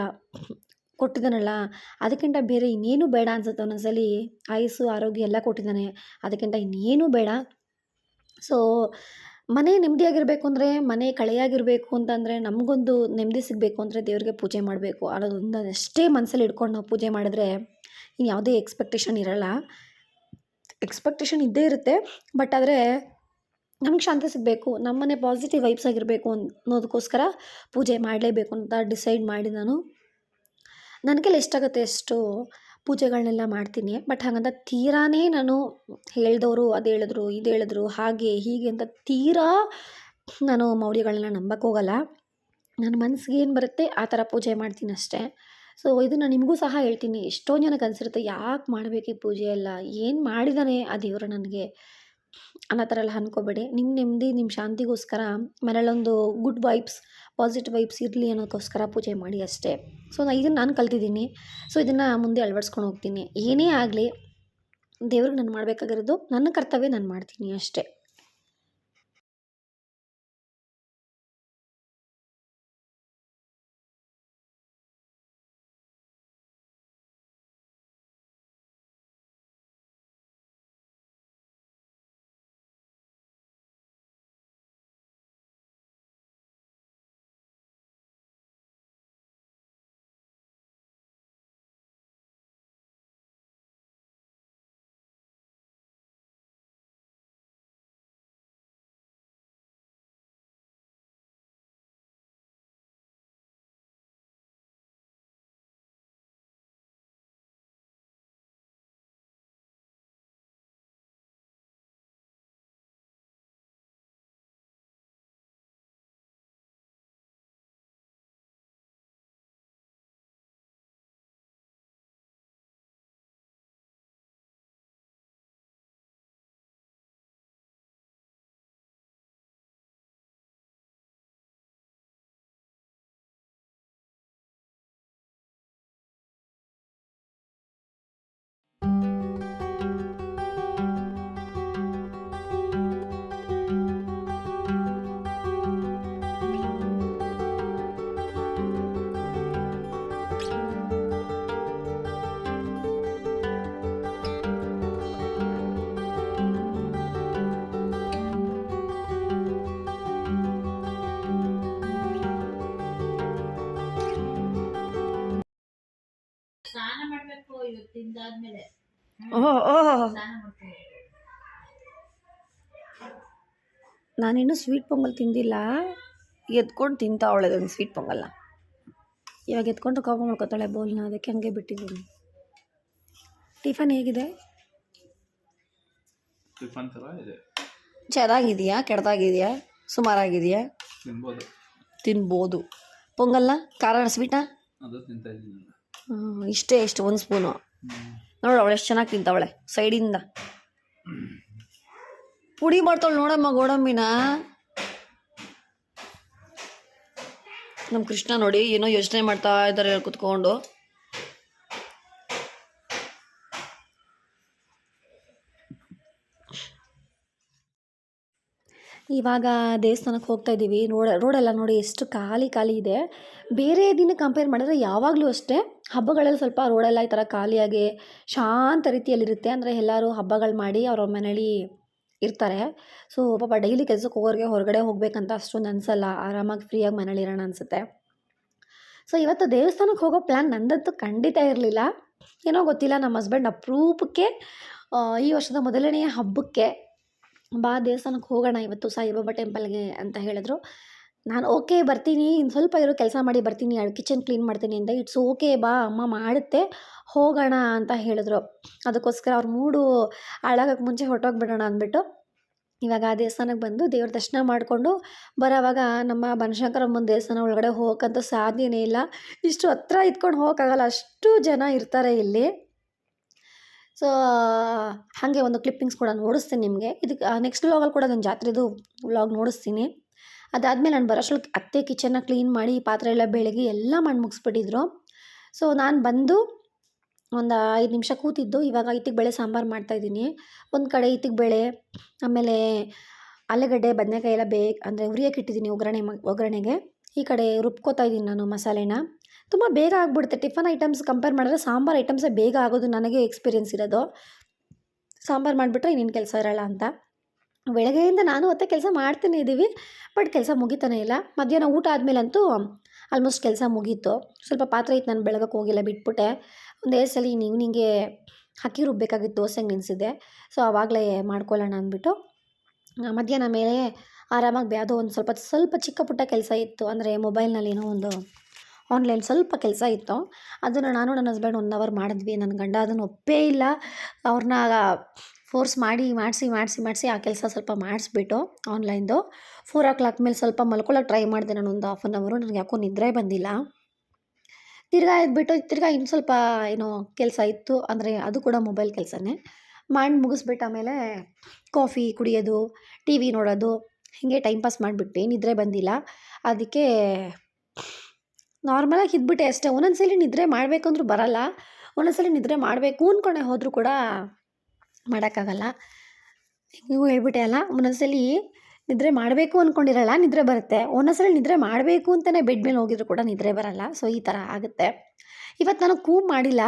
ಕೊಟ್ಟಿದ್ದಾನಲ್ಲ. ಅದಕ್ಕಿಂತ ಬೇರೆ ಇನ್ನೇನು ಬೇಡ ಅನ್ಸುತ್ತೆ. ಒಂದೊಂದ್ಸಲಿ ಆಯುಸ್ಸು, ಆರೋಗ್ಯ ಎಲ್ಲ ಕೊಟ್ಟಿದ್ದಾನೆ. ಅದಕ್ಕಿಂತ ಇನ್ನೇನು ಬೇಡ. ಸೊ ಮನೆ ನೆಮ್ಮದಿಯಾಗಿರಬೇಕು ಅಂದರೆ ಮನೆ ಕಳೆಯಾಗಿರಬೇಕು ಅಂತಂದರೆ ನಮಗೊಂದು ನೆಮ್ಮದಿ ಸಿಗಬೇಕು ಅಂದರೆ ದೇವರಿಗೆ ಪೂಜೆ ಮಾಡಬೇಕು ಅನ್ನೋದೊಂದು ಅಷ್ಟೇ ಮನಸ್ಸಲ್ಲಿ ಇಟ್ಕೊಂಡು ನಾವು ಪೂಜೆ ಮಾಡಿದ್ರೆ ಇನ್ನು ಯಾವುದೇ ಎಕ್ಸ್ಪೆಕ್ಟೇಷನ್ ಇರಲ್ಲ. ಎಕ್ಸ್ಪೆಕ್ಟೇಷನ್ ಇದ್ದೇ ಇರುತ್ತೆ. ಬಟ್ ಆದರೆ ನಮ್ಗೆ ಶಾಂತಿ ಸಿಗಬೇಕು. ನಮ್ಮನೆ ಪಾಸಿಟಿವ್ ವೈಬ್ಸ್ ಆಗಿರಬೇಕು ಅನ್ನೋದಕ್ಕೋಸ್ಕರ ಪೂಜೆ ಮಾಡಲೇಬೇಕು ಅಂತ ಡಿಸೈಡ್ ಮಾಡಿ ನಾನು. ನನ್ನ ಕೈಲಿ ಎಷ್ಟಾಗುತ್ತೆ ಅಷ್ಟು ಪೂಜೆಗಳನ್ನೆಲ್ಲ ಮಾಡ್ತೀನಿ. ಬಟ್ ಹಾಗಂತ ತೀರಾನೇ ನಾನು ಹೇಳಿದವರು, ಅದು ಹೇಳಿದ್ರು, ಇದು ಹೇಳಿದ್ರು, ಹಾಗೆ, ಹೀಗೆ ಅಂತ ತೀರಾ ನಾನು ಮೌಲ್ಯಗಳನ್ನ ನಂಬಕ್ಕೆ ಹೋಗಲ್ಲ. ನನ್ನ ಮನಸ್ಸಿಗೆ ಏನು ಬರುತ್ತೆ ಆ ಥರ ಪೂಜೆ ಮಾಡ್ತೀನಿ ಅಷ್ಟೇ. ಸೊ ಇದನ್ನು ನಿಮಗೂ ಸಹ ಹೇಳ್ತೀನಿ. ಎಷ್ಟೋ ಜನಕ್ಕೆ ಅನಿಸಿರುತ್ತೆ, ಯಾಕೆ ಮಾಡಬೇಕು ಈ ಪೂಜೆ ಎಲ್ಲ? ಏನು ಮಾಡಿದಾನೆ ಆ ದೇವರು ನನಗೆ? ಅನ್ನೋ ಥರ ಎಲ್ಲ ಅನ್ಕೋಬೇಡಿ. ನಿಮ್ಮ ನೆಮ್ಮದಿ ನಿಮ್ಮ ಶಾಂತಿಗೋಸ್ಕರ ಮನೇಲೊಂದು ಗುಡ್ ವೈಬ್ಸ್ ಪಾಸಿಟಿವ್ ವೈಬ್ಸ್ ಇರಲಿ ಅನ್ನೋದಕ್ಕೋಸ್ಕರ ಪೂಜೆ ಮಾಡಿ ಅಷ್ಟೇ. ಸೊ ನಾ ಇದನ್ನು ನಾನು ಕಲ್ತಿದ್ದೀನಿ. ಸೊ ಇದನ್ನು ಮುಂದೆ ಅಳವಡಿಸ್ಕೊಂಡು ಹೋಗ್ತೀನಿ. ಏನೇ ಆಗಲಿ, ದೇವ್ರಿಗೆ ನಾನು ಮಾಡಬೇಕಾಗಿರೋದು ನನ್ನ ಕರ್ತವ್ಯ ನಾನು ಮಾಡ್ತೀನಿ ಅಷ್ಟೇ. ಓಹ್ ಓಹ್ ನಾನಿನ್ನೂ ಸ್ವೀಟ್ ಪೊಂಗಲ್ ತಿಂದಿಲ್ಲ. ಎತ್ಕೊಂಡು ತಿಂತಾವಳೆ ಅದೊಂದು ಸ್ವೀಟ್ ಪೊಂಗಲ್ನ. ಇವಾಗ ಎತ್ಕೊಂಡು ಕಾಪು ಮಾಡ್ಕೊತಾಳೆ ಬೋಲ್ನ ಅದಕ್ಕೆ ಹಂಗೆ ಬಿಟ್ಟಿದ್ದೀನಿ. ಟಿಫನ್ ಹೇಗಿದೆ? ಚೆನ್ನಾಗಿದೆಯಾ? ಕೆಡ್ದಾಗಿದೆಯಾ? ಸುಮಾರಾಗಿದೆಯಾ? ತಿನ್ಬೋದು. ತಿನ್ಬೋದು. ಪೊಂಗಲ್ನ? ಖಾರ ಸ್ವೀಟಾ ಇಷ್ಟೇ ಇಷ್ಟು ಒಂದು ಸ್ಪೂನು ನೋಡು ಅವಳು ಎಷ್ಟು ಚೆನ್ನಾಗಿ ತಿಂತಾವಳೆ ಸೈಡಿಂದ. ಪುಡಿ ಮಾಡ್ತಾವಳು ನೋಡಮ್ಮ ಗೋಡಂಬಿನ. ನಮ್ಮ ಕೃಷ್ಣ ನೋಡಿ ಏನೋ ಯೋಚನೆ ಮಾಡ್ತಾ ಇದ್ದಾರೆ ಕುತ್ಕೊಂಡು. ಇವಾಗ ದೇವಸ್ಥಾನಕ್ಕೆ ಹೋಗ್ತಾ ಇದ್ದೀವಿ. ರೋಡ್, ರೋಡೆಲ್ಲ ನೋಡಿ ಎಷ್ಟು ಖಾಲಿ ಖಾಲಿ ಇದೆ. ಬೇರೆ ದಿನ ಕಂಪೇರ್ ಮಾಡಿದ್ರೆ ಯಾವಾಗಲೂ ಅಷ್ಟೇ ಹಬ್ಬಗಳಲ್ಲಿ ಸ್ವಲ್ಪ ರೋಡೆಲ್ಲ ಈ ಥರ ಖಾಲಿಯಾಗಿ ಶಾಂತ ರೀತಿಯಲ್ಲಿರುತ್ತೆ. ಅಂದರೆ ಎಲ್ಲರೂ ಹಬ್ಬಗಳು ಮಾಡಿ ಅವ್ರ ಮನೇಲಿ ಇರ್ತಾರೆ. ಸೊ, ಪಾಪ ಡೈಲಿ ಕೆಲಸಕ್ಕೆ ಹೋಗೋರಿಗೆ ಹೊರಗಡೆ ಹೋಗಬೇಕಂತ ಅಷ್ಟೊಂದು ಅನಿಸಲ್ಲ. ಆರಾಮಾಗಿ ಫ್ರೀಯಾಗಿ ಮನೇಲಿ ಇರೋಣ ಅನಿಸುತ್ತೆ. ಸೊ, ಇವತ್ತು ದೇವಸ್ಥಾನಕ್ಕೆ ಹೋಗೋ ಪ್ಲ್ಯಾನ್ ನಂದಂತೂ ಖಂಡಿತ ಇರಲಿಲ್ಲ. ಏನೋ ಗೊತ್ತಿಲ್ಲ, ನಮ್ಮ ಹಸ್ಬೆಂಡ್ ಅಪರೂಪಕ್ಕೆ ಈ ವರ್ಷದ ಮೊದಲನೆಯ ಹಬ್ಬಕ್ಕೆ ಬಾ ದೇವಸ್ಥಾನಕ್ಕೆ ಹೋಗೋಣ ಇವತ್ತು ಸಾಯಿಬಾಬಾ ಟೆಂಪಲ್ಗೆ ಅಂತ ಹೇಳಿದ್ರು. ನಾನು ಓಕೆ ಬರ್ತೀನಿ ಇನ್ನು ಸ್ವಲ್ಪ ಇರೋ ಕೆಲಸ ಮಾಡಿ ಬರ್ತೀನಿ ಕಿಚನ್ ಕ್ಲೀನ್ ಮಾಡ್ತೀನಿ ಅಂತ ಇಟ್ಸ್ ಓಕೆ ಬಾ, ಅಮ್ಮ ಮಾಡುತ್ತೆ, ಹೋಗೋಣ ಅಂತ ಹೇಳಿದ್ರು. ಅದಕ್ಕೋಸ್ಕರ ಅವ್ರು ಮೂಡು ಹಾಳಾಗಕ್ಕೆ ಮುಂಚೆ ಹೊರಟೋಗ್ಬಿಡೋಣ ಅಂದ್ಬಿಟ್ಟು ಇವಾಗ ಆ ದೇವಸ್ಥಾನಕ್ಕೆ ಬಂದು ದೇವ್ರ ದರ್ಶನ ಮಾಡಿಕೊಂಡು ಬರೋವಾಗ ನಮ್ಮ ಬನಶಂಕರಮ್ಮನ ದೇವಸ್ಥಾನ ಒಳಗಡೆ ಹೋಗೋಕ್ಕಂತ ಸಾಧ್ಯನೇ ಇಲ್ಲ. ಇಷ್ಟು ಹತ್ರ ಇದ್ಕೊಂಡು ಹೋಗೋಕ್ಕಾಗಲ್ಲ, ಅಷ್ಟು ಜನ ಇರ್ತಾರೆ ಇಲ್ಲಿ. ಸೊ ಹಾಗೆ ಒಂದು ಕ್ಲಿಪ್ಪಿಂಗ್ಸ್ ಕೂಡ ನೋಡಿಸ್ತೀನಿ ನಿಮಗೆ. ಇದಕ್ಕೆ ನೆಕ್ಸ್ಟ್ ವ್ಲಾಗಲ್ಲಿ ಕೂಡ ನಾನು ಜಾತ್ರೆದು ವ್ಲಾಗ್ ನೋಡಿಸ್ತೀನಿ. ಅದಾದಮೇಲೆ ನಾನು ಬರೋಷ್ಟ್ರಲ್ಲಿ ಅತ್ತೆ ಕಿಚನ್ನ ಕ್ಲೀನ್ ಮಾಡಿ, ಪಾತ್ರೆ ಎಲ್ಲ ಬೆಳಗ್ಗೆ ಎಲ್ಲ ಮಾಡಿ ಮುಗಿಸ್ಬಿಟ್ಟಿದ್ರು. ಸೊ ನಾನು ಬಂದು ಒಂದು ಐದು ನಿಮಿಷ ಕೂತಿದ್ದು. ಇವಾಗ ಇತ್ತಿಗೆ ಬೇಳೆ ಸಾಂಬಾರು ಮಾಡ್ತಾಯಿದ್ದೀನಿ ಒಂದು ಕಡೆ ಇತ್ತಿಗೆ ಬೇಳೆ, ಆಮೇಲೆ ಆಲೂಗಡ್ಡೆ, ಬದನೆಕಾಯಿ ಎಲ್ಲ ಬೇಕ್, ಅಂದರೆ ಉರಿಯೋಕೆ ಇಟ್ಟಿದ್ದೀನಿ ಒಗ್ಗರಣೆ ಒಗ್ಗರಣೆಗೆ. ಈ ಕಡೆ ರುಬ್ಕೋತಾ ಇದ್ದೀನಿ ನಾನು ಮಸಾಲೆನ. ತುಂಬ ಬೇಗ ಆಗಿಬಿಡುತ್ತೆ. ಟಿಫನ್ ಐಟಮ್ಸ್ ಕಂಪೇರ್ ಮಾಡಿದ್ರೆ ಸಾಂಬಾರು ಐಟಮ್ಸೇ ಬೇಗ ಆಗೋದು ನನಗೆ ಎಕ್ಸ್ಪೀರಿಯೆನ್ಸ್ ಇರೋದು. ಸಾಂಬಾರು ಮಾಡಿಬಿಟ್ರೆ ಇನ್ನೇನು ಕೆಲಸ ಇರೋಲ್ಲ ಅಂತ. ಬೆಳಗ್ಗೆಯಿಂದ ನಾನು ಹೊತ್ತೆ ಕೆಲಸ ಮಾಡ್ತಾನೆ ಇದ್ದೀವಿ, ಬಟ್ ಕೆಲಸ ಮುಗಿತಾನೆ ಇಲ್ಲ. ಮಧ್ಯಾಹ್ನ ಊಟ ಆದಮೇಲಂತೂ ಆಲ್ಮೋಸ್ಟ್ ಕೆಲಸ ಮುಗೀತು. ಸ್ವಲ್ಪ ಪಾತ್ರೆ ಇತ್ತು, ನಾನು ಬೆಳಗಕ್ಕೆ ಹೋಗಿಲ್ಲ, ಬಿಟ್ಬಿಟ್ಟೆ. ಒಂದು ಎರಡು ಸಲ ಇನ್ನು ಈವ್ನಿಂಗೆ ಅಕ್ಕಿ ರುಬ್ಬೇಕಾಗಿತ್ತು, ದೋಸೆಗೆ ನೆನೆಸಿದ್ದೆ. ಸೊ, ಆವಾಗಲೇ ಮಾಡ್ಕೊಳ್ಳೋಣ ಅಂದ್ಬಿಟ್ಟು, ಮಧ್ಯಾಹ್ನ ಮೇಲೆ ಆರಾಮಾಗಿ ಯಾವುದೋ ಒಂದು ಸ್ವಲ್ಪ ಸ್ವಲ್ಪ ಚಿಕ್ಕ ಪುಟ್ಟ ಕೆಲಸ ಇತ್ತು. ಅಂದರೆ ಮೊಬೈಲ್ನಲ್ಲಿ ಏನೋ ಒಂದು ಆನ್ಲೈನ್ ಸ್ವಲ್ಪ ಕೆಲಸ ಇತ್ತು. ಅದನ್ನು ನಾನು ನನ್ನ ಹಸ್ಬೆಂಡ್ ಒನ್ ಅವರ್ ಮಾಡಿದ್ವಿ. ನನ್ನ ಗಂಡ ಅದನ್ನು ಒಪ್ಪೇ ಇಲ್ಲ. ಅವ್ರನ್ನ ಫೋರ್ಸ್ ಮಾಡಿ, ಮಾಡಿಸಿ ಮಾಡಿಸಿ ಮಾಡಿಸಿ ಆ ಕೆಲಸ ಸ್ವಲ್ಪ ಮಾಡಿಸ್ಬಿಟ್ಟು ಆನ್ಲೈನ್ದು ಫೋರ್ ಓ ಕ್ಲಾಕ್ ಮೇಲೆ ಸ್ವಲ್ಪ ಮಲ್ಕೊಳ್ಳೋಕೆ ಟ್ರೈ ಮಾಡಿದೆ ನಾನು ಒಂದು ಹಾಫ್ ಆನ್ ಅವರು ನನಗೆ ಯಾಕೋ ನಿದ್ರೆ ಬಂದಿಲ್ಲ. ತಿರ್ಗಾ ಎದ್ಬಿಟ್ಟು ತಿರ್ಗಾ ಇನ್ನು ಸ್ವಲ್ಪ ಏನೋ ಕೆಲಸ ಇತ್ತು. ಅಂದರೆ ಅದು ಕೂಡ ಮೊಬೈಲ್ ಕೆಲಸನೇ. ಮಾಡಿ ಮುಗಿಸ್ಬಿಟ್ಟು ಆಮೇಲೆ ಕಾಫಿ ಕುಡಿಯೋದು ಟಿ ವಿ ನೋಡೋದು, ಹೀಗೆ ಟೈಮ್ ಪಾಸ್ ಮಾಡಿಬಿಟ್ವಿ. ನಿದ್ರೆ ಬಂದಿಲ್ಲ. ಅದಕ್ಕೆ ನಾರ್ಮಲಾಗಿ ಇದ್ಬಿಟ್ಟೆ ಅಷ್ಟೇ. ಒಂದೊಂದ್ಸಲಿ ನಿದ್ರೆ ಮಾಡಬೇಕು ಮಾಡಬೇಕಂದ್ರೂ ಬರಲ್ಲ. ಒಂದೊಂದ್ಸಲಿ ನಿದ್ರೆ ಮಾಡಬೇಕು ಅಂದ್ಕೊಂಡೆ ಹೋದರೂ ಕೂಡ ಮಾಡೋಕ್ಕಾಗಲ್ಲ. ನೀವು ಹೇಳ್ಬಿಟ್ಟೆ ಅಲ್ಲ, ಒಂದೊಂದ್ಸಲಿ ನಿದ್ರೆ ಮಾಡಬೇಕು ಅಂದ್ಕೊಂಡಿರಲ್ಲ ನಿದ್ರೆ ಬರುತ್ತೆ. ಒಂದೊಂದ್ಸಲಿ ನಿದ್ರೆ ಮಾಡಬೇಕು ಅಂತಲೇ ಬೆಡ್ ಮೇಲೆ ಹೋಗಿದ್ರು ಕೂಡ ನಿದ್ರೆ ಬರಲ್ಲ. ಸೊ ಈ ಥರ ಆಗುತ್ತೆ. ಇವತ್ತು ನಾನು ಕೂಬ್ ಮಾಡಿಲ್ಲ.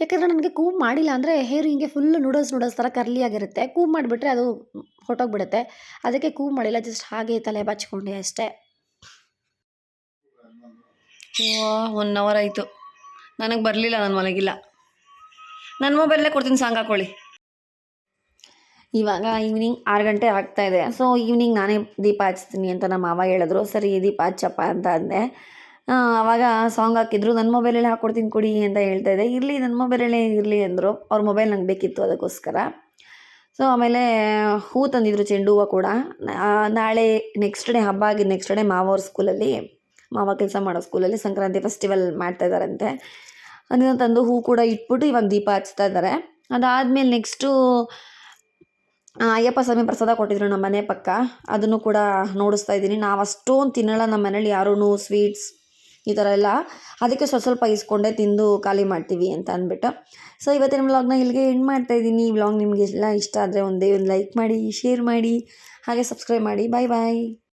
ಯಾಕಂದರೆ ನನಗೆ ಕೂಬ್ ಮಾಡಿಲ್ಲ ಅಂದರೆ ಹೇರು ಹಿಂಗೆ ಫುಲ್ಲು ನೂಡಲ್ಸ್ ನೂಡಲ್ಸ್ ಥರ ಕರ್ಲಿ ಆಗಿರುತ್ತೆ. ಕೂಮ್ ಮಾಡಿಬಿಟ್ರೆ ಅದು ಹೊಟ್ಟೋಗ್ಬಿಡುತ್ತೆ ಅದಕ್ಕೆ ಕೂಬ್ ಮಾಡಿಲ್ಲ ಜಸ್ಟ್ ಹಾಗೆ ತಲೆ ಬಾಚಿಕೊಂಡೆ ಅಷ್ಟೇ. ಒನ್ ಅವರ್ ಆಯಿತು. ನನಗೆ ಬರಲಿಲ್ಲ ನಾನು ಮಲಗಿಲ್ಲ. ನನ್ನ ಮೊಬೈಲೇ ಕೊಡ್ತೀನಿ ಸಾಂಗ್ ಹಾಕೊಳ್ಳಿ. ಇವಾಗ ಈವ್ನಿಂಗ್ ಆರು ಗಂಟೆ ಆಗ್ತಾ ಇದೆ. ಸೊ ಈವ್ನಿಂಗ್ ನಾನೇ ದೀಪ ಹಚ್ತೀನಿ ಅಂತ ನಮ್ಮ ಮಾವ ಹೇಳಿದ್ರು. ಸರಿ, ದೀಪ ಹಚ್ಚಪ್ಪ ಅಂತ ಅಂದೆ. ಆವಾಗ ಸಾಂಗ್ ಹಾಕಿದ್ರು. ನನ್ನ ಮೊಬೈಲಲ್ಲೇ ಹಾಕ್ಕೊಡ್ತೀನಿ ಕೊಡಿ ಅಂತ ಹೇಳ್ತಾ ಇದ್ದೆ ಇರಲಿ ನನ್ನ ಮೊಬೈಲಲ್ಲೇ ಇರಲಿ ಅಂದರು. ಅವ್ರ ಮೊಬೈಲ್ ನಂಗೆ ಬೇಕಿತ್ತು ಅದಕ್ಕೋಸ್ಕರ. ಸೊ ಆಮೇಲೆ ಹೂ ತಂದಿದ್ರು ಚೆಂಡು ಹೂವು ಕೂಡ. ನಾಳೆ ನೆಕ್ಸ್ಟ್ ಡೇ ಹಬ್ಬ ಆಗಿದ್ದು ನೆಕ್ಸ್ಟ್ ಡೇ ಮಾವ ಅವ್ರ ಸ್ಕೂಲಲ್ಲಿ ಮಾವ ಕೆಲಸ ಮಾಡೋ ಸ್ಕೂಲಲ್ಲಿ ಸಂಕ್ರಾಂತಿ ಫೆಸ್ಟಿವಲ್ ಮಾಡ್ತಾ ಇದ್ದಾರಂತೆ. ಅದನ್ನು ತಂದು ಹೂ ಕೂಡ ಇಟ್ಬಿಟ್ಟು ಇವಾಗ ದೀಪ ಹಚ್ತಾ ಇದ್ದಾರೆ. ಅದಾದಮೇಲೆ ನೆಕ್ಸ್ಟು ಅಯ್ಯಪ್ಪ ಸ್ವಾಮಿ ಪ್ರಸಾದ ಕೊಟ್ಟಿದ್ರು ನಮ್ಮ ಮನೆ ಪಕ್ಕ. ಅದನ್ನು ಕೂಡ ನೋಡಿಸ್ತಾ ಇದ್ದೀನಿ. ನಾವು ಅಷ್ಟೊಂದು ತಿನ್ನಲ್ಲ ನಮ್ಮ ಮನೇಲಿ ಯಾರೂ ಸ್ವೀಟ್ಸ್ ಈ ಥರ ಎಲ್ಲ. ಅದಕ್ಕೆ ಸ್ವಲ್ಪ ಸ್ವಲ್ಪ ಇಸ್ಕೊಂಡೆ ತಿಂದು ಖಾಲಿ ಮಾಡ್ತೀವಿ ಅಂತ ಅಂದ್ಬಿಟ್ಟು. ಸೊ ಇವತ್ತಿನ ವ್ಲಾಗ್ನ ಇಲ್ಲಿಗೆ ಎಂಡ್ ಮಾಡ್ತಾ ಇದ್ದೀನಿ. ಈ ವ್ಲಾಗ್ ನಿಮಗೆ ಎಲ್ಲ ಇಷ್ಟ ಆದರೆ ಒಂದೇ ಒಂದು ಲೈಕ್ ಮಾಡಿ ಶೇರ್ ಮಾಡಿ, ಹಾಗೆ ಸಬ್ಸ್ಕ್ರೈಬ್ ಮಾಡಿ. ಬಾಯ್ ಬಾಯ್